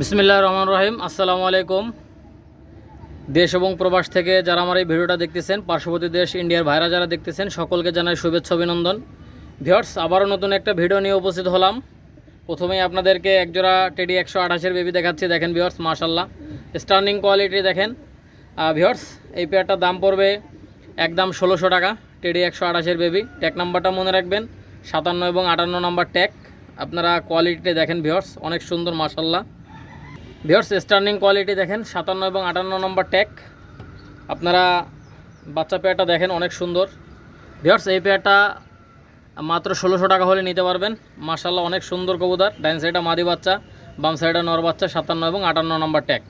বিসমিল্লাহ রহমান রহিম। আসসালামু আলাইকুম। দেশ এবং প্রবাস থেকে যারা আমার এই ভিডিওটা দেখতেছেন, পার্শ্ববর্তী দেশ ইন্ডিয়ার ভাইরা যারা দেখতেছেন, সকলকে জানাই শুভেচ্ছা, অভিনন্দন। ভিওর্স আবারও নতুন একটা ভিডিও নিয়ে উপস্থিত হলাম। প্রথমেই আপনাদেরকে একজোড়া টেডি একশো আঠাশের বেবি দেখাচ্ছি। দেখেন ভিওর্স মাশাল্লাহ স্টার্নিং কোয়ালিটি দেখেন। ভিওর্স এই পেয়ারটার দাম পড়বে একদম ষোলোশো টাকা, টেডি একশো আঠাশের বেবি। ট্যাগ নাম্বারটা মনে রাখবেন, সাতান্ন এবং আটান্ন নাম্বার ট্যাগ। আপনারা কোয়ালিটিটা দেখেন ভিওর্স অনেক সুন্দর মাশাল্লাহ ভিওর্স স্টার্নিং কোয়ালিটি দেখেন, সাতান্ন এবং আটান্ন নম্বর ট্যাগ আপনারা বাচ্চা পেয়ারটা দেখেন, অনেক সুন্দর। ভিওর্স এই পেয়ারটা মাত্র ষোলোশো টাকা হলে নিতে পারবেন। মার্শাল্লাহ অনেক সুন্দর কবুতর। ডাইন সাইডে মাদি বাচ্চা, বাম সাইডে নর বাচ্চা, সাতান্ন এবং আটান্ন নম্বর ট্যাগ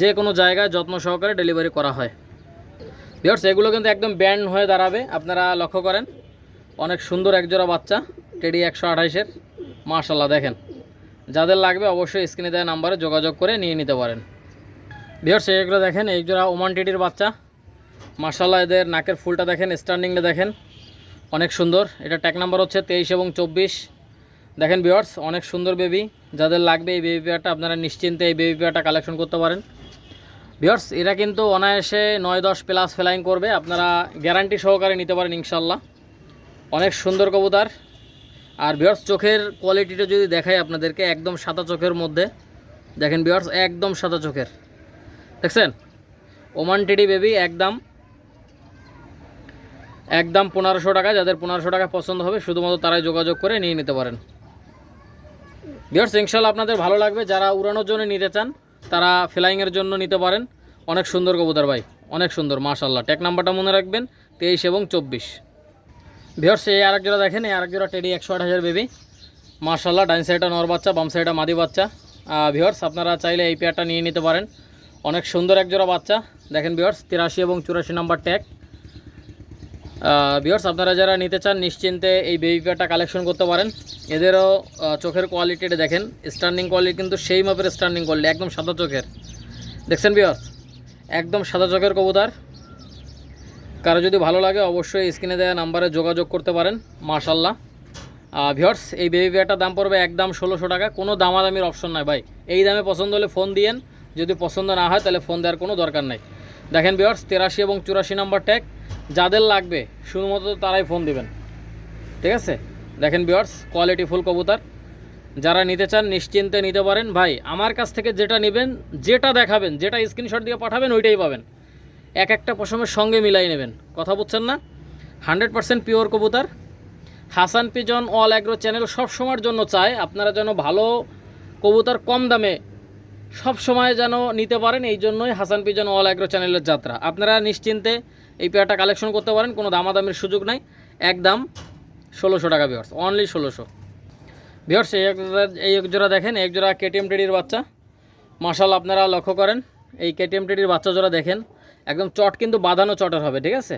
যে কোনো জায়গায় যত্ন সহকারে ডেলিভারি করা হয়। ভিওর্স এগুলো কিন্তু একদম ব্যান্ড হয়ে দাঁড়াবে। আপনারা লক্ষ্য করেন, অনেক সুন্দর একজোড়া বাচ্চা টেডি একশো আঠাইশের। মার্শাল্লাহ দেখেন। যাদের লাগবে অবশ্যই স্ক্রিনে দেওয়া নাম্বারে যোগাযোগ করে নিয়ে নিতে পারেন। ভিওর্স এইগুলো দেখেন, এই জোড়া ওমান টিটির বাচ্চা। মার্শাল্লাহ এদের নাকের ফুলটা দেখেন স্ট্যান্ডিংটা দেখেন। অনেক সুন্দর। এটা ট্যাগ নাম্বার হচ্ছে তেইশ এবং চব্বিশ। দেখেন ভিওর্স অনেক সুন্দর বেবি যাদের লাগবে এই বেবি পেয়ারটা আপনারা নিশ্চিন্তে এই বেবি পেয়ারটা কালেকশন করতে পারেন। ভিওর্স এরা কিন্তু অনায়াসে নয় দশ প্লাস ফ্লাইং করবে। আপনারা গ্যারান্টি সহকারে নিতে পারেন ইনশাল্লাহ অনেক সুন্দর কবুতার। আর বিয়ার্স চোখের কোয়ালিটিটা যদি দেখাই আপনাদেরকে, একদম সাদা চোখের মধ্যে, দেখেন বিয়ার্স একদম সাদা চোখের। দেখছেন? ওমান টেডি বেবি, একদম একদম পনেরোশো টাকা, যাদের পনেরোশো টাকা পছন্দ হবে, শুধুমাত্র তারাই যোগাযোগ করে নিয়ে নিতে পারেন। বিয়ার্স ইনশাল্লাহ আপনাদের ভালো লাগবে। যারা উড়ানোর জন্য নিতে চান, তারা ফ্লাইংয়ের জন্য নিতে পারেন। অনেক সুন্দর কবুতর ভাই, অনেক সুন্দর মাশাল্লাহ ট্যাক নাম্বারটা মনে রাখবেন, তেইশ এবং চব্বিশ। ভিওর্স এই আরেক জোড়া দেখেন, এই আরেক জোড়া টেডি একশো আঠাশের বেবি মার্শাল্লাহ ডাইন সাইডটা নর বাচ্চা, বাম সাইডটা মাদি বাচ্চা। ভিওর্স আপনারা চাইলে এই পেয়ারটা নিয়ে নিতে পারেন। অনেক সুন্দর এক জোড়া বাচ্চা। দেখেন ভিওর্স তিরাশি এবং চুরাশি নাম্বার ট্যাগ ভিওর্স আপনারা যারা নিতে চান, নিশ্চিন্তে এই বেবি পেয়ারটা কালেকশন করতে পারেন। এদেরও চোখের কোয়ালিটিটা দেখেন। স্ট্যান্ডিং কোয়ালিটি কিন্তু সেই মাপের স্ট্যান্ডিং কোয়ালিটি একদম সাদা চোখের। দেখছেন ভিওর্স একদম সাদা চোখের কবুতার। কারও যদি ভালো লাগে, অবশ্যই স্ক্রিনে দেওয়া নাম্বারে যোগাযোগ করতে পারেন মাশাল্লাহ ভিওর্স এই বেবি পেয়ারটার দাম পড়বে একদম ষোলোশো টাকা। কোনো দামাদামির অপশন নাই ভাই। এই দামে পছন্দ হলে ফোন দিয়েন। যদি পছন্দ না হয়, তাহলে ফোন দেওয়ার কোনো দরকার নাই। দেখেন ভিওর্স তেরাশি এবং চুরাশি নাম্বার ট্যাগ যাদের লাগবে, শুধুমাত্র তারাই ফোন দিবেন। ঠিক আছে? দেখেন ভিওর্স কোয়ালিটি ফুল কবুতার। যারা নিতে চান, নিশ্চিন্তে নিতে পারেন। ভাই, আমার কাছ থেকে যেটা নেবেন, যেটা দেখাবেন, যেটা স্ক্রিনশট দিয়ে পাঠাবেন, ওইটাই পাবেন। এক একটা পশমের সঙ্গে মিলাই নেবেন। কথা বুঝছেন না? হান্ড্রেড পার্সেন্ট পিওর কবুতর। Hasan pigeon all agro channel সব সময়ের জন্য চায়, আপনারা যেন ভালো কবুতর কম দামে সব সময় যেন নিতে পারেন, এই জন্যই হাসান পিজন অল অ্যাগ্রো চ্যানেলের যাত্রা। আপনারা নিশ্চিন্তে এই পেয়ারটা কালেকশন করতে পারেন, কোনো দামাদামির সুযোগ নাই। একদম ষোলোশো টাকা বিয়ার্স অনলি ষোলোশো। বিয়ার্স এই এক এই এক জোড়া দেখেন এক জোড়া কেটিএম টেডির বাচ্চা। মার্শাল আপনারা লক্ষ্য করেন, এই কেটিএম টেডির বাচ্চা জোড়া দেখেন। একদম চট কিন্তু বাঁধানো চটের হবে, ঠিক আছে?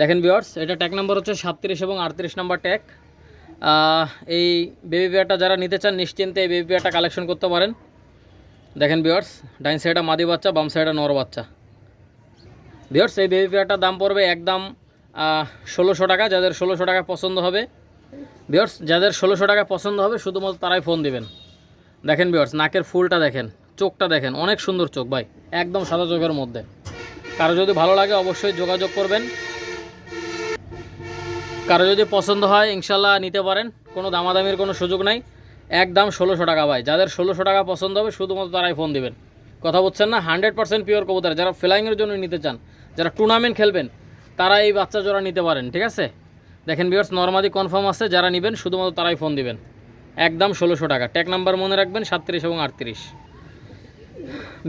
দেখেন বিয়ার্স এটা ট্যাগ নাম্বার হচ্ছে সাতত্রিশ এবং আটত্রিশ নাম্বার ট্যাগ এই বেবি পেয়ারটা যারা নিতে চান, নিশ্চিন্তে এই বেবি পেয়ারটা কালেকশন করতে পারেন। দেখেন বিয়ার্স ডাইন সাইডে মাদি বাচ্চা, বাম সাইডে নর বাচ্চা। বিয়ার্স এই বেবি পেয়ারটার দাম পড়বে একদম ষোলোশো টাকা, যাদের ষোলোশো টাকা পছন্দ হবে। বিয়ার্স যাদের ষোলোশো টাকা পছন্দ হবে, শুধুমাত্র তারাই ফোন দিবেন। দেখেন বিয়ার্স নাকের ফুলটা দেখেন, চোখটা দেখেন, অনেক সুন্দর চোখ ভাই, একদম সাদা চোখের মধ্যে। কারও যদি ভালো লাগে অবশ্যই যোগাযোগ করবেন। কারও যদি পছন্দ হয়, ইনশাল্লাহ নিতে পারেন। কোনো দামাদামির কোনো সুযোগ নাই। একদম ষোলোশো টাকা ভাই। যাদের ষোলোশো টাকা পছন্দ হবে, শুধুমাত্র তারাই ফোন দিবেন। কথা বলছেন না হান্ড্রেড পার্সেন্ট পিওর কবুতর। যারা ফ্লাইংয়ের জন্য নিতে চান, যারা টুর্নামেন্ট খেলবেন, তারা এই বাচ্চা জোড়া নিতে পারেন, ঠিক আছে? দেখেন বিয়ার্স নর্মাদি কনফার্ম আছে, যারা নেবেন, শুধুমাত্র তারাই ফোন দিবেন। একদম ষোলোশো টাকা। ট্যাক নাম্বার মনে রাখবেন, সাতত্রিশ এবং আটত্রিশ।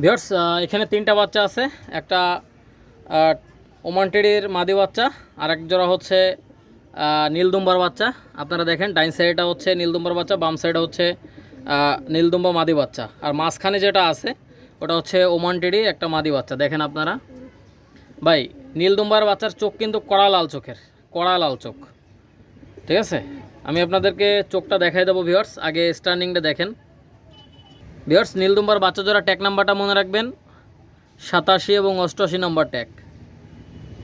ভিওর্স এখানে তিনটা বাচ্চা আছে। একটা ওমানটেডির মাদি বাচ্চা, আর এক জোড়া হচ্ছে নীলদুম্বার বাচ্চা। আপনারা দেখেন, ডাইন সাইডটা হচ্ছে নীলদুম্বার বাচ্চা, বাম সাইডে হচ্ছে নীলদুম্বা মাদি বাচ্চা। আর মাঝখানে যেটা আছে, ওটা হচ্ছে ওমানটেডি একটা মাদি বাচ্চা। দেখেন আপনারা। ভাই, নীলদুম্বার বাচ্চার চোখ কিন্তু কড়া লাল চোখের, কড়া লাল চোখ। ঠিক আছে? আমি আপনাদেরকে চোখটা দেখাই দেবো ভিওর্স আগে স্টার্নিংটা দেখেন। ভিওর্স নীলদুম্বার বাচ্চা জোড়া ট্যাগ নাম্বারটা মনে রাখবেন। সাতাশি এবং অষ্টআশি নম্বর ট্যাগ।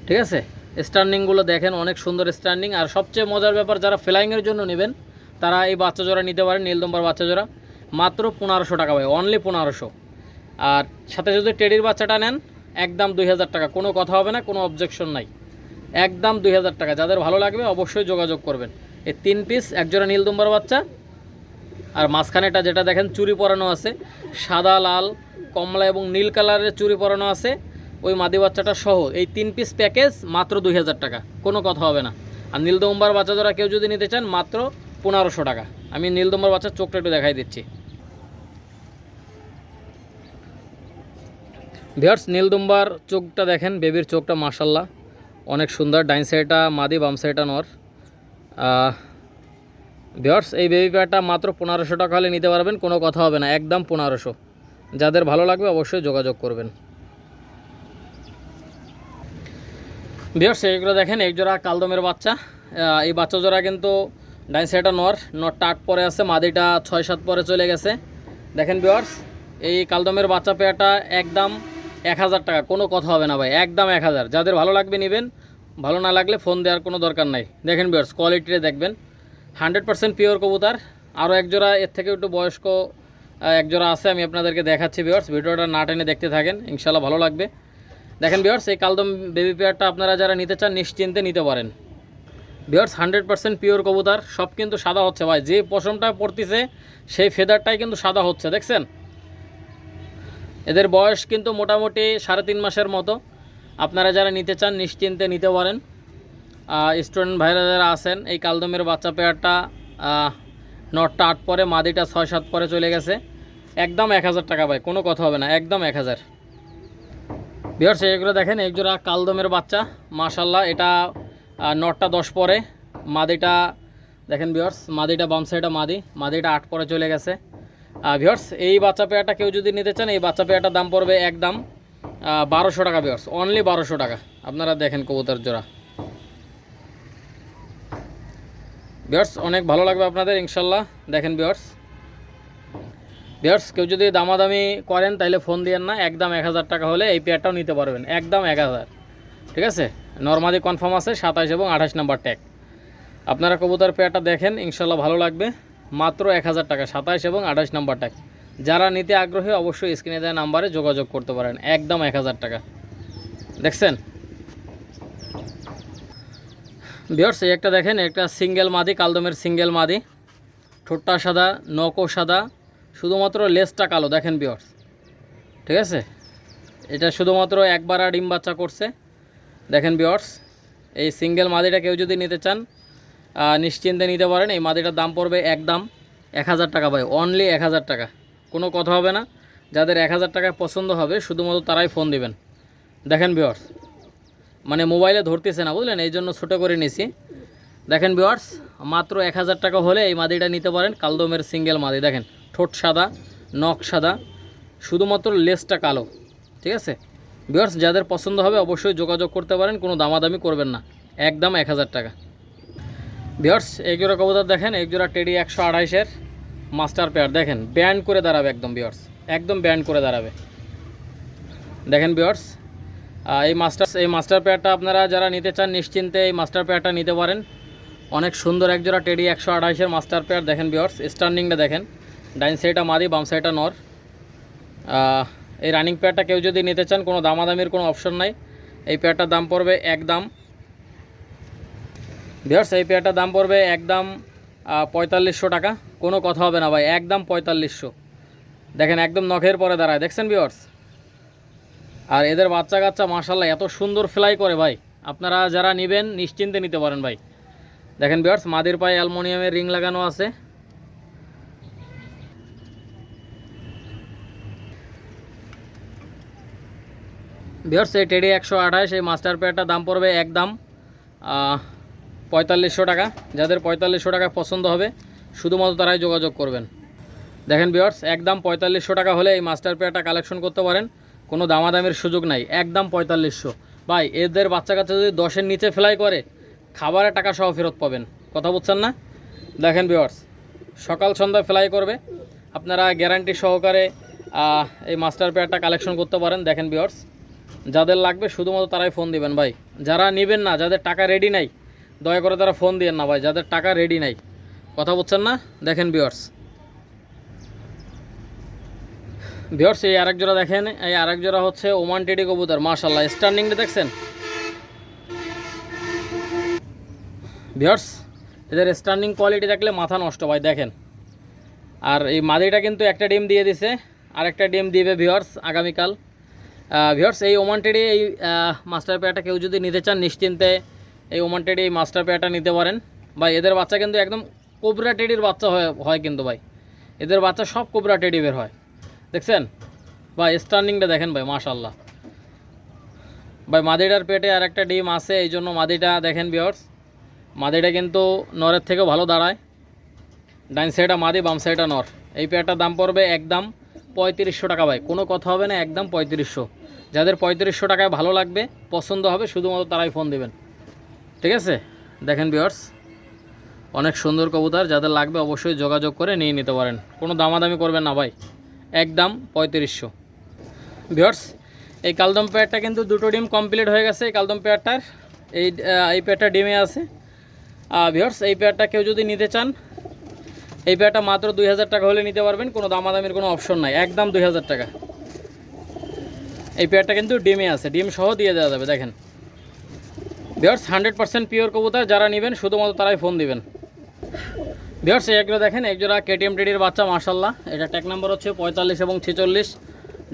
ঠিক আছে? স্ট্যান্ডিংগুলো দেখেন, অনেক সুন্দর স্ট্যান্ডিং। আর সবচেয়ে মজার ব্যাপার, যারা ফ্লাইংয়ের জন্য নেবেন, তারা এই বাচ্চা জোড়া নিতে পারেন নীলদম্বার বাচ্চা জোড়া। মাত্র পনেরোশো টাকা ভাই অনলি পনেরোশো। আর সাথে যদি টেডির বাচ্চাটা নেন, একদম দুই হাজার টাকা। কোনো কথা হবে না, কোনো অবজেকশন নাই। একদম দুই হাজার টাকা। যাদের ভালো লাগবে, অবশ্যই যোগাযোগ করবেন। এই তিন পিস একজোড়া নীলদুম্বার বাচ্চা। আর মাঝখানেটা যেটা দেখেন চুরি পরানো আছে, সাদা, লাল। কমলা এবং নীল কালারের চুরি পরানো আছে। ওই মাদি বাচ্চাটা সহ এই তিন পিস প্যাকেজ মাত্র দুই হাজার টাকা। কোনো কথা হবে না। আর নীলদম্বার বাচ্চা যারা কেউ যদি নিতে চান, মাত্র পনেরোশো টাকা। আমি নীলদম্বার বাচ্চার চোখটা একটু দেখাই দিচ্ছি। ভিয়ার্স নীলদম্বার চোখটা দেখেন, বেবির চোখটা মার্শাল্লাহ অনেক সুন্দর, ডাইন সাইডটা মাদি, বাম সাইডটা নর। ভিওর্স এই বেবি প্যাডটা মাত্র পনেরোশো টাকা হলে নিতে পারবেন, কোনো কথা হবে না, একদম পনেরোশো। যাদের ভালো লাগবে অবশ্যই যোগাযোগ করবেন। ভিওর্স এইগুলো দেখেন এক জোড়া কালদমের বাচ্চা। এই বাচ্চা জোড়া কিন্তু ডাইন সাইডটা নর, নরটা আট পরে আছে, মাদিটা ছয় সাত পরে চলে গেছে। দেখেন ভিওর্স এই কালদমের বাচ্চা পেয়াটা একদম এক হাজার টাকা, কোনো কথা হবে না ভাই, একদম এক হাজার। যাদের ভালো লাগবে নেবেন, ভালো না লাগলে ফোন দেওয়ার কোনো দরকার নাই। দেখেন ভিওর্স কোয়ালিটিটা দেখবেন। হান্ড্রেড পার্সেন্ট পিওর কবুতার আরও একজোড়া এর থেকে একটু বয়স্ক একজোড়া আছে, আমি আপনাদেরকে দেখাচ্ছি ভিওর্স ভিডিওটা না টেনে দেখতে থাকেন ইনশাল্লাহ ভালো লাগবে। দেখেন ভিওর্স এই কালদম বেবি পেয়ারটা আপনারা যারা নিতে চান, নিশ্চিন্তে নিতে পারেন। ভিওর্স হান্ড্রেড পার্সেন্ট পিওর কবুতর, সব কিন্তু সাদা হচ্ছে ভাই। যে পশমটা পড়তেছে, সেই ফেদারটাই কিন্তু সাদা হচ্ছে, দেখছেন? এদের বয়স কিন্তু মোটামুটি সাড়ে তিন মাসের মতো। আপনারা যারা নিতে চান, নিশ্চিন্তে নিতে পারেন। স্টুডেন্ট ভাইরা যারা আছেন, এই কালদমের বাচ্চা পেয়ারটা নটটা আট পরে, মাদিটা ছয় সাত পরে চলে গেছে। একদম এক হাজার টাকা ভাই, কোনো কথা হবে না, একদম এক হাজার। বিহার এগুলো দেখেন এক জোড়া কালদমের বাচ্চা মাশাল্লাহ এটা নটটা দশ পরে, মাদিটা, দেখেন বিহার্স মাদিটা বাম সাইডটা মাদি, মাদিটা আট পরে চলে গেছে। ভিওর্স এই বাচ্চা পেয়ারটা কেউ যদি নিতে চান, এই বাচ্চা পেয়ারটার দাম পড়বে একদম বারোশো টাকা ভিওর্স অনলি বারোশো টাকা। আপনারা দেখেন কবুতর জোড়া। ভিওর্স অনেক ভালো লাগবে আপনাদের ইনশাল্লাহ দেখেন ভিওর্স ভিওর্স কেউ যদি দামাদামি করেন তাহলে ফোন দিয়েন না। একদম এক হাজার টাকা হলে এই পেয়ারটাও নিতে পারবেন। একদম এক হাজার। ঠিক আছে? নর্মালি কনফার্ম আছে সাতাশ এবং আঠাশ নাম্বার ট্যাগ আপনারা কবুতর পেয়ারটা দেখেন ইনশাল্লাহ ভালো লাগবে। মাত্র এক হাজার টাকা সাতাশ এবং আঠাশ নাম্বার ট্যাগ যারা নিতে আগ্রহী, অবশ্যই স্ক্রিনে দেওয়া নাম্বারে যোগাযোগ করতে পারেন। একদম এক হাজার টাকা। দেখছেন? বিয়ার্স এই একটা দেখেন, একটা সিঙ্গেল মাদি, কালদমের সিঙ্গেল মাদি। ঠোঁটটা সাদা, নখও সাদা। শুধুমাত্র লেসটা কালো, দেখেন বিয়ার্স ঠিক আছে? এটা শুধুমাত্র একবার আর ডিম বাচ্চা করছে। দেখেন বিয়ার্স এই সিঙ্গেল মাদিটা কেউ যদি নিতে চান নিশ্চিন্তে নিতে পারেন। এই মাদিটার দাম পড়বে এক দাম এক হাজার টাকা ভাই অনলি এক হাজার টাকা। কোনো কথা হবে না। যাদের এক হাজার টাকায় পছন্দ হবে, শুধুমাত্র তারাই ফোন দিবেন। দেখেন বিয়ার্স মানে মোবাইলে ধরতেছে না, বুঝলেন? এই জন্য ছোটো করে নিছি। দেখেন বিওয়ার্স মাত্র এক হাজার টাকা হলে এই মাদিটা নিতে পারেন, কালদমের সিঙ্গেল মাদি। দেখেন ঠোঁট সাদা, নখ সাদা, শুধুমাত্র লেসটা কালো, ঠিক আছে? বিওয়ার্স যাদের পছন্দ হবে, অবশ্যই যোগাযোগ করতে পারেন, কোনো দামাদামি করবেন না। একদম এক হাজার টাকা। বিয়ার্স এক জোড়া কবুতর দেখেন এক জোড়া টেডি একশো আড়াইশের মাস্টার পেয়ার। দেখেন, ব্যান্ড করে দাঁড়াবে একদম বিয়ার্স একদম ব্যান্ড করে দাঁড়াবে। দেখেন বিয়ার্স এই মাস্টার এই মাস্টার পেয়ারটা আপনারা যারা নিতে চান, নিশ্চিন্তে এই মাস্টার পেয়ারটা নিতে পারেন। অনেক সুন্দর একজোড়া টেডি একশো আঠাইশের মাস্টার পেয়ার। দেখেন বিয়ার্স স্ট্যান্ডিংটা দেখেন। ডাইন সাইডটা মাদি, বাম সাইডটা নর। এই রানিং পেয়ারটা কেউ যদি নিতে চান, কোনো দামাদামির কোনো অপশন নাই। এই পেয়ারটার দাম পড়বে এক দাম। বিয়ার্স এই পেয়ারটার দাম পড়বে একদম পঁয়তাল্লিশশো টাকা। কোনো কথা হবে না ভাই একদম পঁয়তাল্লিশশো। দেখেন, একদম নখের পরে দাঁড়ায়। দেখছেন বিয়ার্স আর এদের বাচ্চা কাচ্চা মার্শাল্লাহ এত সুন্দর ফ্লাই করে ভাই। আপনারা যারা নেবেন, নিশ্চিন্তে নিতে পারেন ভাই। দেখেন বিয়ার্স মাদির পায়ে অ্যালমোনিয়ামের রিং লাগানো আছে। বিয়ার্স এই টেডি একশো আঠাশ এই মাস্টার পেয়ারটার দাম পড়বে একদম আহ, পঁয়তাল্লিশশো টাকা। যাদের পঁয়তাল্লিশশো টাকা পছন্দ হবে শুধুমাত্র তারাই যোগাযোগ করবেন। দেখেন বিয়ার্স একদম পঁয়তাল্লিশশো টাকা হলে এই মাস্টার পেয়ারটা কালেকশন করতে পারেন কোনো দামাদামের সুযোগ নাই একদম পঁয়তাল্লিশশো। ভাই এদের বাচ্চা কাচ্চা যদি দশের নিচে ফ্লাই করে খাবারের টাকা সহ ফেরত পাবেন কথা বলছেন না? দেখেন বিয়ার্স সকাল সন্ধ্যা ফ্লাই করবে আপনারা গ্যারান্টি সহকারে এই মাস্টার পেয়ারটা কালেকশন করতে পারেন। দেখেন বিয়ার্স যাদের লাগবে শুধুমাত্র তারাই ফোন দিবেন ভাই। যারা নেবেন না, যাদের টাকা রেডি নাই, দয়া করে তারা ফোন দিয়েন না ভাই, যাদের টাকা রেডি নাই। কথা বলছেন না? দেখেন বিয়ার্স ভিওর্স এই আরেক জোড়া দেখেন, এই আরেক জোড়া হচ্ছে ওমান টেডি কবুতর মাশাল্লাহ স্ট্যান্ডিংটা দেখছেন? ভিওর্স এদের স্ট্যান্ডিং কোয়ালিটি দেখলে মাথা নষ্ট ভাই, দেখেন। আর এই মাদিটা কিন্তু একটা ডিম দিয়ে দিছে আর একটা ডিম দিবে ভিওর্স আগামীকাল। ভিওর্স এই ওমান টেডি এই মাস্টার পেয়ারটা কেউ যদি নিতে চান, নিশ্চিন্তে এই ওমান টেডি এই মাস্টার পেয়ারটা নিতে পারেন। ভাই, এদের বাচ্চা কিন্তু একদম কোবরা টেডির বাচ্চা হয় কিন্তু ভাই। এদের বাচ্চা সব কোবরা টেডি বের হয়। দেখছেন? ভাই স্টার্নিংটা দেখেন ভাই মাশাল্লাহ ভাই মাদিটার পেটে আর একটা ডিম আছে, এই জন্য মাদিটা দেখেন বিয়ার্স মাদিটা কিন্তু নরের থেকেও ভালো দাঁড়ায়। ডাইন সাইডটা মাদি, বাম সাইডটা নর। এই পেয়ারটার দাম পড়বে একদম পঁয়ত্রিশশো টাকা ভাই। কোনো কথা হবে না, একদম পঁয়ত্রিশশো। যাদের পঁয়ত্রিশশো টাকায় ভালো লাগবে, পছন্দ হবে, শুধুমাত্র তারাই ফোন দেবেন। ঠিক আছে? দেখেন বিয়ার্স অনেক সুন্দর কবুতর, যাদের লাগবে অবশ্যই যোগাযোগ করে নিয়ে নিতে পারেন। কোনো দামাদামি করবেন না ভাই। একদম পঁয়ত্রিশশো। ভিওর্স এই কালদম পেয়ারটা কিন্তু দুটো ডিম কমপ্লিট হয়ে গেছে। এই কালদম পেয়ারটার, এই এই পেয়ারটা ডিমে আছে। ভিওর্স এই পেয়ারটা কেউ যদি নিতে চান, এই পেয়ারটা মাত্র দুই হাজার টাকা হলে নিতে পারবেন। কোনো দামাদামির কোনো অপশন নাই। একদম দুই হাজার টাকা। এই পেয়ারটা কিন্তু ডিমে আছে। ডিম সহ দিয়ে দেওয়া যাবে, দেখেন। ভিওর্স হান্ড্রেড পার্সেন্ট পিওর কবুতর, যারা নেবেন, শুধুমাত্র তারাই ফোন দিবেন। এই একজোড়া দেখেন, একজোড়া কেটিএম টেডির বাচ্চা মার্শাল্লাহ এটা ট্যাগ নাম্বার হচ্ছে পঁয়তাল্লিশ এবং ছেচল্লিশ।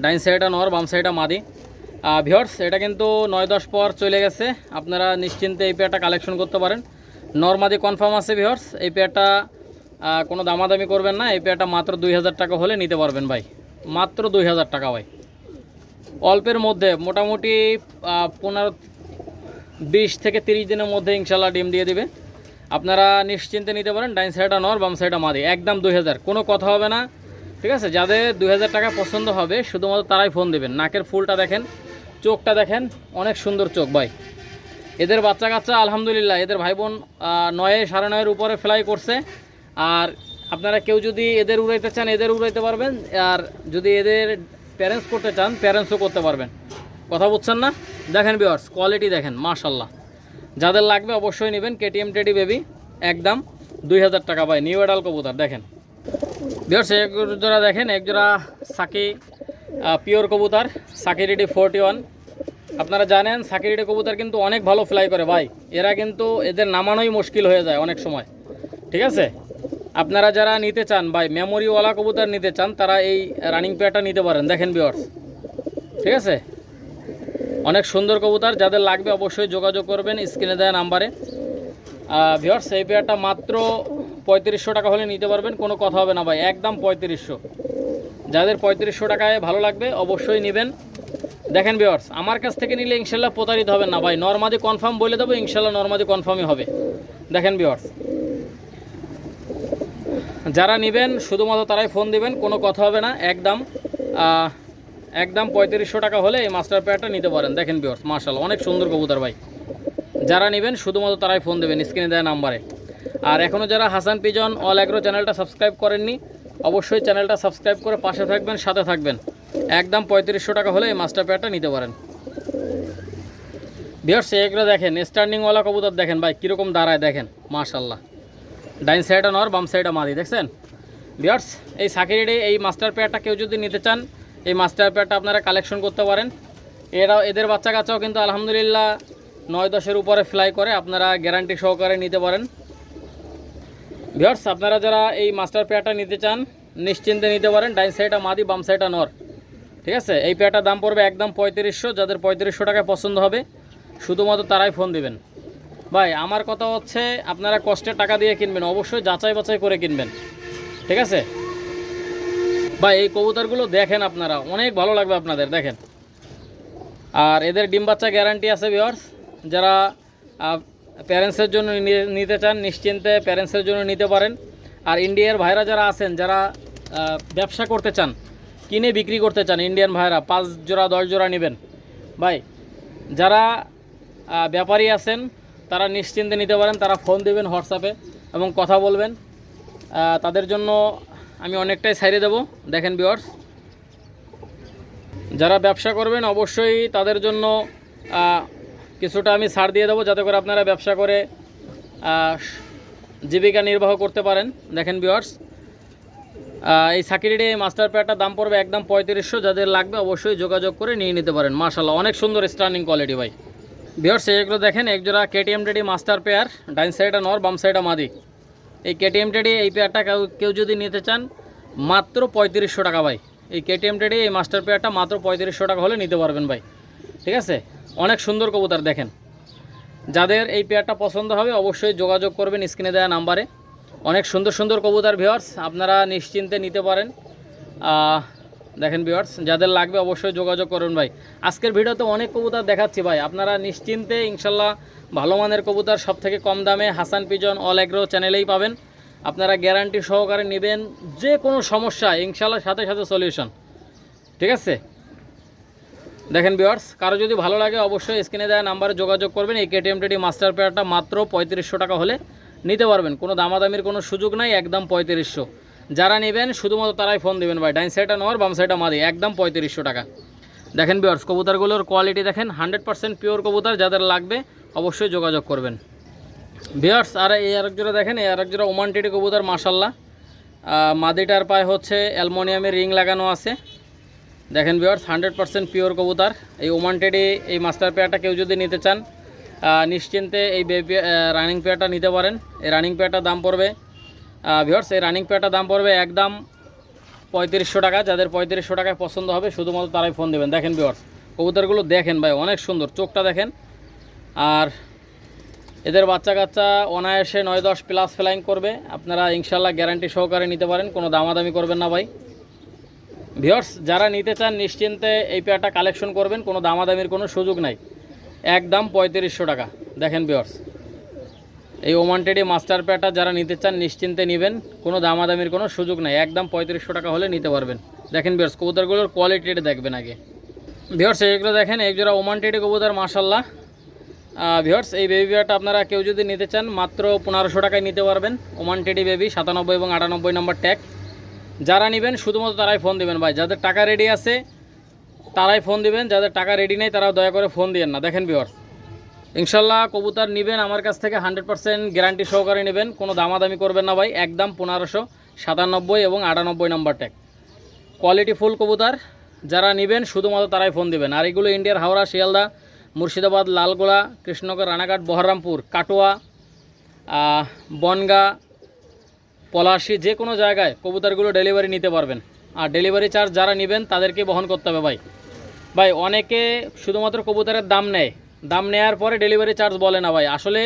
ডাইন সাইডটা নর, বাম সাইডটা মাদি। ভিওর্স এটা কিন্তু নয় দশ পর চলে গেছে। আপনারা নিশ্চিন্তে এই পেয়ারটা কালেকশন করতে পারেন। নর মাদি কনফার্ম আছে ভিওর্স এই পেয়ারটা কোনো দামাদামি করবেন না। এই পেয়ারটা মাত্র দুই হাজার টাকা হলে নিতে পারবেন, ভাই। মাত্র দুই হাজার টাকা, ভাই। অল্পের মধ্যে, মোটামুটি পনেরো, বিশ থেকে তিরিশ দিনের মধ্যে ইনশাল্লাহ ডিম দিয়ে দিবে। আপনারা নিশ্চিন্তে নিতে পারেন, ডাইন সাইডটা নর, বাম সাইডটা মাদি, একদম দুই হাজার। কোনো কথা হবে না, ঠিক আছে? যাদের দুই হাজার টাকা পছন্দ হবে, শুধুমাত্র তারাই ফোন দেবেন। নাকের ফুলটা দেখেন, চোখটা দেখেন, অনেক সুন্দর চোখ ভাই। এদের বাচ্চা কাচ্চা, আলহামদুলিল্লাহ, এদের ভাই বোন নয়ে সাড়ে নয়ের উপরে ফ্লাই করছে। আর আপনারা কেউ যদি এদের উড়াইতে চান, এদের উড়াইতে পারবেন। আর যদি এদের প্যারেন্টস করতে চান প্যারেন্টসও করতে পারবেন। কথা বুঝছেন না? দেখেন বিওয়ার্স কোয়ালিটি দেখেন মাশাল্লাহ যাদের লাগবে অবশ্যই নেবেন কেটিএম টেডি বেবি একদম দুই হাজার টাকা পায় নিউ এডাল কবুতর, দেখেন। বিয়ার্স এক জোড়া দেখেন, এক জোড়া সাকি পিওর কবুতর সাকি রেডি ফোরটি ওয়ান আপনারা জানেন সাকি রেডি কবুতর কিন্তু অনেক ভালো ফ্লাই করে, ভাই। এরা কিন্তু এদের নামানোই মুশকিল হয়ে যায় অনেক সময়। ঠিক আছে? আপনারা যারা নিতে চান ভাই, মেমোরিওয়ালা কবুতর নিতে চান, তারা এই রানিং পেয়ারটা নিতে পারেন, দেখেন বিয়ার্স ঠিক আছে? অনেক সুন্দর কবুতর, যাদের লাগবে অবশ্যই যোগাযোগ করবেন স্ক্রিনে দেওয়া নাম্বারে ভিওর্স এই পেয়ারটা মাত্র পঁয়ত্রিশশো টাকা হলে নিতে পারবেন, কোনো কথা হবে না ভাই, একদম পঁয়ত্রিশশো। যাদের পঁয়ত্রিশশো টাকায় ভালো লাগবে, অবশ্যই নেবেন। দেখেন ভিওর্স আমার কাছ থেকে নিলে ইনশাল্লাহ প্রতারিত হবেন না ভাই, নর্মাদি কনফার্ম বলে দেবো, ইনশাল্লাহ নর্মাদি কনফার্মই হবে। দেখেন ভিওর্স যারা নেবেন, শুধুমাত্র তারাই ফোন দিবেন, কোনো কথা হবে না। একদম একদম পঁয়ত্রিশশো টাকা হলে এই মাস্টার পেয়ারটা নিতে পারেন। দেখেন বিয়র্স মার্শাল অনেক সুন্দর কবুতর ভাই। যারা নেবেন, শুধুমাত্র তারাই ফোন দেবেন স্ক্রিনে দেওয়া নাম্বারে আর এখনও যারা হাসান পিজন অল অ্যাগ্রো চ্যানেলটা সাবস্ক্রাইব করেননি, অবশ্যই চ্যানেলটা সাবস্ক্রাইব করে পাশে থাকবেন, সাথে থাকবেন। একদম পঁয়ত্রিশশো টাকা হলে এই মাস্টার পেয়ারটা নিতে পারেন। বিয়ার্স এগুলো দেখেন স্ট্যান্ডিংওয়ালা কবুতর দেখেন ভাই, কীরকম দাঁড়ায় দেখেন মাশাল্লাহ ডাইন সাইডে নর বাম সাইডে মাদি, দেখছেন? বিয়ার্স এই সাকিরিডে এই মাস্টার পেয়ারটা কেউ যদি নিতে চান, এই মাস্টার পেয়ারটা আপনারা কালেকশন করতে পারেন। এরাও, এদের বাচ্চা কাচ্চাও কিন্তু আলহামদুলিল্লাহ নয় দশের উপরে ফ্লাই করে, আপনারা গ্যারান্টি সহকারে নিতে পারেন। ভিওর্স আপনারা যারা এই মাস্টার পেয়ারটা নিতে চান, নিশ্চিন্তে নিতে পারেন, ডাইন সাইডটা মাদি, বাম সাইডটা নর। ঠিক আছে? এই পেয়ারটার দাম পড়বে একদম পঁয়ত্রিশশো, যাদের পঁয়ত্রিশশো টাকায় পছন্দ হবে, শুধুমাত্র তারাই ফোন দিবেন। ভাই, আমার কথা হচ্ছে আপনারা কষ্টের টাকা দিয়ে কিনবেন, অবশ্যই যাচাই বাছাই করে কিনবেন। ঠিক আছে? ভাই, এই কবুতরগুলো দেখেন আপনারা, অনেক ভালো লাগবে আপনাদের, দেখেন। আর এদের ডিম বাচ্চা গ্যারান্টি আছে ভিওর্স যারা প্যারেন্টসের জন্য নিতে চান, নিশ্চিন্তে প্যারেন্টসের জন্য নিতে পারেন। আর ইন্ডিয়ার ভাইরা যারা আছেন, যারা ব্যবসা করতে চান, কিনে বিক্রি করতে চান, ইন্ডিয়ান ভাইরা, পাঁচ জোড়া, দশ জোড়া নেবেন। ভাই, যারা ব্যাপারী আছেন তারা নিশ্চিন্তে নিতে পারেন, তারা ফোন দেবেন হোয়াটসঅ্যাপে এবং কথা বলবেন। তাদের জন্য আমি অনেকটাই ছাইড়ে দেবো। দেখেন বিওয়ার্স যারা ব্যবসা করবেন অবশ্যই তাদের জন্য কিছুটা আমি ছাড় দিয়ে দেবো যাতে করে আপনারা ব্যবসা করে জীবিকা নির্বাহ করতে পারেন। দেখেন বিওয়ার্স এই সাকিরিডে এই মাস্টার পেয়ারটার দাম পড়বে একদম পঁয়ত্রিশশো। যাদের লাগবে অবশ্যই যোগাযোগ করে নিয়ে নিতে পারেন। মার্শাল্লাহ অনেক সুন্দর স্টার্নিং কোয়ালিটি ভাই। বিহার এগুলো দেখেন, একজোড়া কেটিএম টেডি মাস্টার পেয়ার ডাইন সাইডে নর, বাম সাইডে মাদি। এই কেটিএম টেডি এই পেয়ারটা কেউ যদি নিতে চান, মাত্র পঁয়ত্রিশশো টাকা ভাই। এই কেটিএম টেডি এই মাস্টার পেয়ারটা মাত্র পঁয়ত্রিশশো টাকা হলে নিতে পারবেন ভাই। ঠিক আছে? অনেক সুন্দর কবুতর দেখেন। যাদের এই পেয়ারটা পছন্দ হবে, অবশ্যই যোগাযোগ করবেন স্ক্রিনে দেওয়া নাম্বারে। অনেক সুন্দর সুন্দর কবুতর ভিওয়ার্স আপনারা নিশ্চিন্তে নিতে পারেন। দেখেন ভিওয়ার্স যাদের লাগবে অবশ্যই যোগাযোগ করুন ভাই। আজকের ভিডিওতে অনেক কবুতর দেখাচ্ছি ভাই। আপনারা নিশ্চিন্তে ইনশাল্লাহ ভালো মানের কবুতর সব থেকে কম দামে হাসান পিজন অল এগ্রো চ্যানেলেই পাবেন। আপনারা গ্যারান্টি সহকারে নেবেন যে কোনো সমস্যা, ইনশাল্লাহ সাথে সাথে সলিউশন ঠিক আছে? দেখেন বিয়ার্স কারও যদি ভালো লাগে অবশ্যই স্ক্রিনে দেওয়া নাম্বারে যোগাযোগ করবেন। এই কেটিএম টেডি মাস্টার পেয়ারটা মাত্র পঁয়ত্রিশশো টাকা হলে নিতে পারবেন। কোনো দামাদামির কোনো সুযোগ নাই, একদম পঁয়ত্রিশশো। যারা নেবেন, শুধুমাত্র তারাই ফোন দেবেন ভাই। ডাইন সাইডটা নেওয়ার, বাম সাইডটা মাদি। একদম পঁয়ত্রিশশো টাকা। দেখেন বিয়ার্স কবুতরগুলোর কোয়ালিটি দেখেন হান্ড্রেড পার্সেন্ট পিওর কবুতর, যাদের লাগবে অবশ্যই যোগাযোগ করবেন। বিয়ার্স আর এই আরেক জোড়া দেখেন, এই আরেক জোড়া ওমান টেডি কবুতর মাসাল্লাহ মাদিটার পায়ে হচ্ছে অ্যালমোনিয়ামের রিং লাগানো আছে। দেখেন ভিওয়ার্স হান্ড্রেড পার্সেন্ট পিওর কবুতর। এই ওমান টেডি এই মাস্টার পেয়ারটা কেউ যদি নিতে চান নিশ্চিন্তে এই রানিং পেয়ারটা নিতে পারেন। এই রানিং পেয়ারটার দাম পড়বে ভিওয়ার্স এই রানিং পেয়ারটার দাম পড়বে একদম পঁয়ত্রিশশো টাকা। যাদের পঁয়ত্রিশশো টাকায় পছন্দ হবে, শুধুমাত্র তারাই ফোন দেবেন। দেখেন ভিওয়ার্স কবুতরগুলো দেখেন ভাই, অনেক সুন্দর, চোখটা দেখেন। আর এদের বাচ্চা কাচ্চা অনায়াসে নয় দশ প্লাস ফ্লাইং করবে। আপনারা ইনশাল্লাহ গ্যারান্টি সহকারে নিতে পারেন, কোনো দামাদামি করবেন না ভাই। ভিওর্স যারা নিতে চান, নিশ্চিন্তে এই পেয়ারটা কালেকশন করবেন, কোনো দামাদামির কোনো সুযোগ নাই। একদম পঁয়ত্রিশশো টাকা। দেখেন ভিওর্স এই ওমান টেডি মাস্টার পেয়ারটা যারা নিতে চান, নিশ্চিন্তে নেবেন। কোনো দামাদামির কোনো সুযোগ নাই। একদম পঁয়ত্রিশশো টাকা হলে নিতে পারবেন। দেখেন ভিওর্স কবুতরগুলোর কোয়ালিটিটা দেখবেন আগে। ভিওর্স এইগুলো দেখেন, এক জোড়া ওমান টেডি কবুতর মাসাল্লাহ ভিওর্স এই বেবি পেয়ারটা আপনারা কেউ যদি নিতে চান, মাত্র পনেরোশো টাকায় নিতে পারবেন। ওমান টেডি বেবি সাতানব্বই এবং আটানব্বই নম্বর ট্যাগ যারা নেবেন, শুধুমাত্র তারাই ফোন দিবেন ভাই। যাদের টাকা রেডি আছে, তারাই ফোন দিবেন। যাদের টাকা রেডি নেই তারা দয়া করে ফোন দিবেন না। দেখেন বিওর ইনশাল্লাহ কবুতর নেবেন আমার কাছ থেকে হান্ড্রেড পার্সেন্ট গ্যারান্টি সহকারে নেবেন, কোনো দামাদামি করবেন না ভাই, একদম পনেরোশো সাতানব্বই এবং আটানব্বই নম্বর ট্যাগ কোয়ালিটি ফুল কবুতর, যারা নেবেন শুধুমাত্র তারাই ফোন দিবেন। আর এগুলো ইন্ডিয়ার হাওড়া, শিয়ালদা, মুর্শিদাবাদ, লালগোলা, কৃষ্ণনগর, রানাঘাট, বহরমপুর, কাটোয়া বনগা, পলাশি, যে কোনো জায়গায় কবুতরগুলো ডেলিভারি নিতে পারবেন। আর ডেলিভারি চার্জ যারা নেবেন তাদেরকে বহন করতে হবে ভাই। ভাই, অনেকে শুধুমাত্র কবুতরের দাম নেয় দাম নেয়ার পরে ডেলিভারি চার্জ বলে না ভাই। আসলে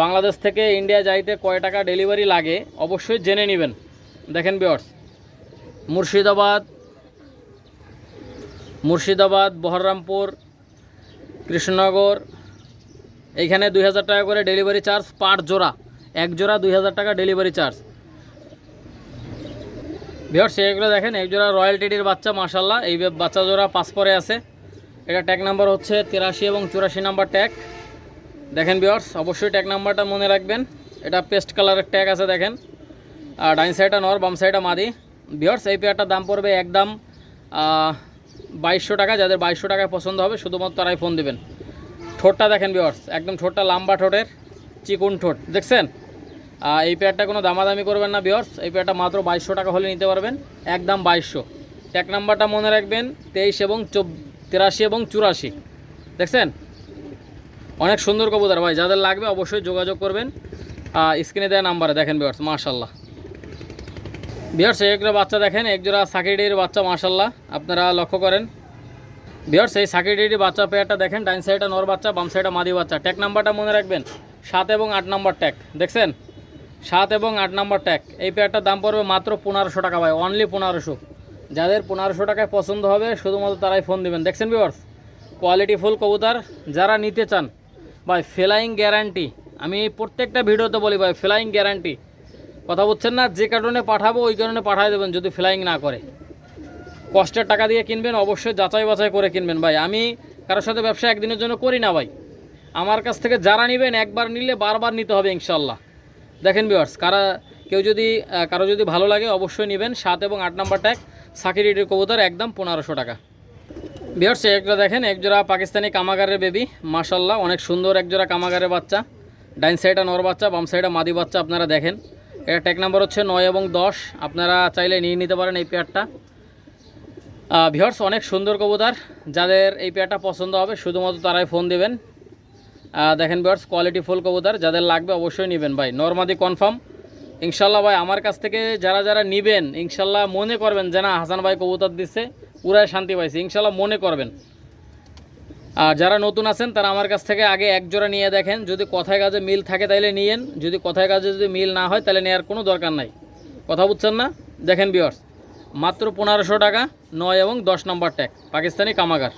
বাংলাদেশ থেকে ইন্ডিয়া যাইতে কয় টাকা ডেলিভারি লাগে, অবশ্যই জেনে নেবেন। দেখেন বিয়ার্স মুর্শিদাবাদ মুর্শিদাবাদ, বহরমপুর, কৃষ্ণনগর, এইখানে দুই হাজার টাকা করে ডেলিভারি চার্জ পার জোড়া। এক জোড়া দুই হাজার টাকা ডেলিভারি চার্জ বিহার সেগুলো দেখেন, এক জোড়া রয়্যাল টেডির বাচ্চা মাসাল্লাহ এই বাচ্চা জোড়া পাঁচ পরে আছে। এটা ট্যাগ নাম্বার হচ্ছে তিরাশি এবং চুরাশি নাম্বার ট্যাগ দেখেন বিয়ার্স অবশ্যই ট্যাগ নাম্বারটা মনে রাখবেন। এটা পেস্ট কালারের ট্যাগ আছে, দেখেন। আর ডাইন সাইডটা নর বাম সাইডটা মাদি। বিয়ার্স এই পেয়ারটার দাম পড়বে একদম বাইশশো টাকা। যাদের বাইশশো টাকায় পছন্দ হবে, শুধুমাত্র তারাই ফোন দেবেন। ঠোঁটটা দেখেন বিয়ার্স একদম ঠোঁটটা লম্বা ঠোঁটের, চিকুন ঠোঁট। দেখছেন? এই পেয়ারটা কোনো দামাদামি করবেন না বিয়ার্স এই পেয়ারটা মাত্র বাইশশো টাকা হলে নিতে পারবেন। একদম বাইশশো। ট্যাগ নাম্বারটা মনে রাখবেন, তেইশ এবং চব তিরাশি এবং চুরাশি। দেখছেন? অনেক সুন্দর কবুতর ভাই, যাদের লাগবে অবশ্যই যোগাযোগ করবেন। স্ক্রিনে দেওয়া নাম্বারে দেখেন বিয়ার্স মাশাল্লাহ বিয়ার্স একটা বাচ্চা দেখেন, একজোড়া সাকিডির বাচ্চা মাশাল্লাহ আপনারা লক্ষ্য করেন। বিয়ার্স এই সাকিডির বাচ্চা পেয়ারটা দেখেন, ডাইন সাইডটা নর বাচ্চা, বাম সাইডটা মাদি বাচ্চা। ট্যাগ নাম্বারটা মনে রাখবেন, সাত এবং আট নাম্বার ট্যাগ দেখছেন? সাত এবং আট নাম্বার ট্যাগ এই পেয়ারটার দাম পড়বে মাত্র পনেরোশো টাকা ভাই অনলি পনেরোশো। যাদের পনেরোশো টাকায় পছন্দ হবে, শুধুমাত্র তারাই ফোন দিবেন। দেখছেন বিয়ার্স কোয়ালিটি ফুল কবুতর। যারা নিতে চান, ভাই ফ্লাইং গ্যারান্টি আমি প্রত্যেকটা ভিডিওতে বলি, ভাই ফ্লাইং গ্যারান্টি কথা বলছেন না, যে কারণে পাঠাবো, ওই কারণে পাঠিয়ে দেবেন, যদি ফ্লাইং না করে। কষ্টের টাকা দিয়ে কিনবেন, অবশ্যই যাচাই বাছাই করে কিনবেন, ভাই। আমি কারোর সাথে ব্যবসা একদিনের জন্য করি না, ভাই। আমার কাছ থেকে যারা নেবেন, একবার নিলে বারবার নিতে হবে ইনশাল্লাহ দেখেন বিয়ার্স কারা কেউ যদি কারও যদি ভালো লাগে, অবশ্যই নেবেন। সাত এবং আট নাম্বার ট্যাগ সাকিরিটির কবুতর একদম পনেরোশো টাকা। বিয়ার্স একটা দেখেন একজোড়া পাকিস্তানি কামাগারের বেবি মাশাল্লাহ অনেক সুন্দর একজোড়া কামাগারের বাচ্চা। ডাইন সাইডে নর বাচ্চা, বাম সাইডে মাদি বাচ্চা আপনারা দেখেন। এটা ট্যাগ নাম্বার হচ্ছে নয় এবং দশ। আপনারা চাইলে নিয়ে নিতে পারেন এই পেয়ারটা ভিওর্স অনেক সুন্দর কবুতর। যাদের এই পেয়ারটা পছন্দ হবে, শুধুমাত্র তারাই ফোন দেবেন। দেখেন ভিওর্স কোয়ালিটি ফুল কবুতর। যাদের লাগবে অবশ্যই নেবেন ভাই। নর্মাদি কনফার্ম ইনশাল্লাহ ভাই, আমার কাছ থেকে যারা যারা নেবেন, ইনশাল্লাহ মনে করবেন যে না, হাসান ভাই কবুতর দিচ্ছে পুরাই শান্তি পাইছে। ইনশাল্লাহ মনে করবেন। আর যারা নতুন আছেন, তারা আমার কাছ থেকে আগে এক জোড়া নিয়ে দেখেন। যদি কথায় কাজে মিল থাকে তাহলে নিয়েন। যদি কথায় কাজে যদি মিল না হয় তাহলে নেওয়ার কোনো দরকার নাই। কথা বুঝছেন না? দেখেন বিয়ার্স মাত্র পনেরোশো টাকা, নয় এবং দশ নম্বর ট্যাগ পাকিস্তানি কামাগার।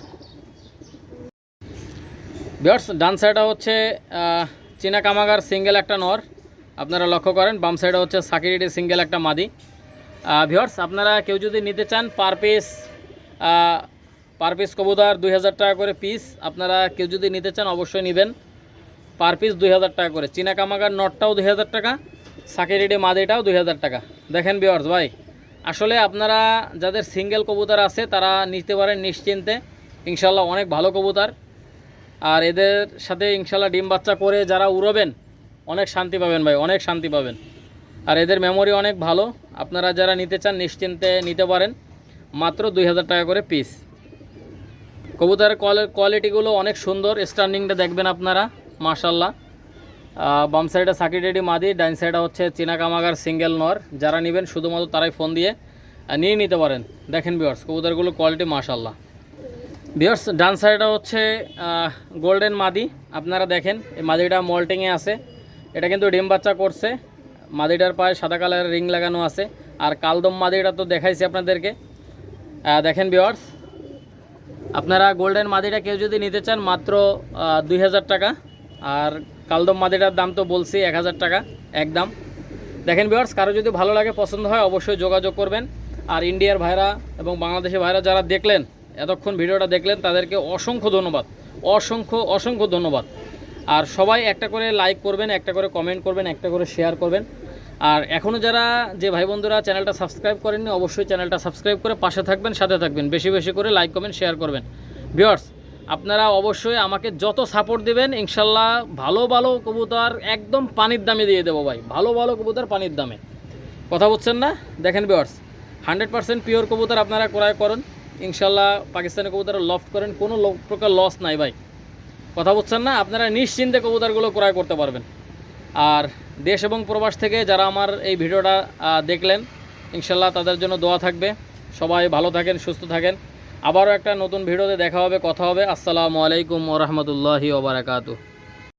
বিয়ার্স ডান সাইডে হচ্ছে চীনা কামাগার সিঙ্গেল একটা নর। আপনারা লক্ষ্য করেন, বাম সাইডে হচ্ছে সাকিরিডি সিঙ্গেল একটা মাদি। ভিওর্স আপনারা কেউ যদি নিতে চান পার পিস পার পিস কবুতর দুই হাজার টাকা করে পিস আপনারা কেউ যদি নিতে চান অবশ্যই নেবেন। পার পিস দুই হাজার টাকা করে। চীনা কামাগার নটটাও দুই হাজার টাকা সাকিরিডি মাদিটাও দুই হাজার টাকা। দেখেন বিওর্স ভাই, আসলে আপনারা যাদের সিঙ্গেল কবুতর আছে, তারা নিতে পারেন নিশ্চিন্তে। ইনশাল্লাহ অনেক ভালো কবুতর। আর এদের সাথে ইনশাল্লাহ ডিম বাচ্চা করে যারা উড়বেন অনেক শান্তি পাবেন ভাই, অনেক শান্তি পাবেন। আর এদের মেমোরি অনেক ভালো, আপনারা যারা নিতে চান নিশ্চিন্তে নিতে পারেন। মাত্র দুই হাজার টাকা করে পিস কবুতরের কোয়ালিটিগুলো অনেক সুন্দর স্ট্যান্ডিংটা দেখবেন আপনারা মাশাল্লাহ বাম সাইডে সাকির রেডি মাদি ডাইন সাইডে হচ্ছে চীনা কামাগার সিঙ্গেল নর। যারা নেবেন, শুধুমাত্র তারাই ফোন দিয়ে নিয়ে নিতে পারেন। দেখেন বিয়ার্স কবুতরগুলো কোয়ালিটি মাশাল্লাহ বিয়ার্স ডান সাইডে হচ্ছে গোল্ডেন মাদি, আপনারা দেখেন, এই মাদিটা মল্টিংয়ে আছে। এটা কিন্তু ডিম বাচ্চা করছে। মাদিটার পায়ে সাদা কালারের রিং লাগানো আছে। আর কালদম মাদিটা তো দেখাইছি আপনাদেরকে। দেখেন বিওয়ার্স আপনারা গোল্ডেন মাদিটা কেউ যদি নিতে চান, মাত্র দুই হাজার টাকা। আর কালদম মাদিটার দাম তো বলছি এক হাজার টাকা, একদম। দেখেন বিয়ার্স কারও যদি ভালো লাগে, পছন্দ হয়, অবশ্যই যোগাযোগ করবেন। আর ইন্ডিয়ার ভাইরা এবং বাংলাদেশের ভাইরা যারা দেখলেন, এতক্ষণ ভিডিওটা দেখলেন, তাদেরকে অসংখ্য ধন্যবাদ। অসংখ্য অসংখ্য ধন্যবাদ। আর সবাই একটা করে লাইক করবেন, একটা করে কমেন্ট করবেন, একটা করে শেয়ার করবেন। আর এখনও যারা যে ভাই বন্ধুরা চ্যানেলটা সাবস্ক্রাইব করেননি, অবশ্যই চ্যানেলটা সাবস্ক্রাইব করে পাশে থাকবেন, সাথে থাকবেন, বেশি বেশি করে লাইক কমেন্ট শেয়ার করবেন। ভিওর্স আপনারা অবশ্যই আমাকে যত সাপোর্ট দেবেন, ইনশাল্লাহ ভালো ভালো কবুতর একদম পানির দামে দিয়ে দেবো ভাই। ভালো ভালো কবুতর পানির দামে। কথা বলছেন না? দেখেন ভিওর্স হান্ড্রেড পার্সেন্ট পিওর কবুতর আপনারা ক্রয় করুন। ইনশাল্লাহ পাকিস্তানি কবুতর লফট করেন, কোনো প্রকার লস নাই ভাই। কথা বলছেন না, আপনারা নিশ্চিন্তে কবুতরগুলো ক্রয় করতে পারবেন। আর দেশ এবং প্রবাস থেকে যারা আমার এই ভিডিওটা দেখলেন, ইনশাল্লাহ তাদের জন্য দোয়া থাকবে। সবাই ভালো থাকেন, সুস্থ থাকেন। আবারও একটা নতুন ভিডিওতে দেখা হবে, কথা হবে। আসসালামু আলাইকুম ওরহমতুল্লাহি ওবরাকাতু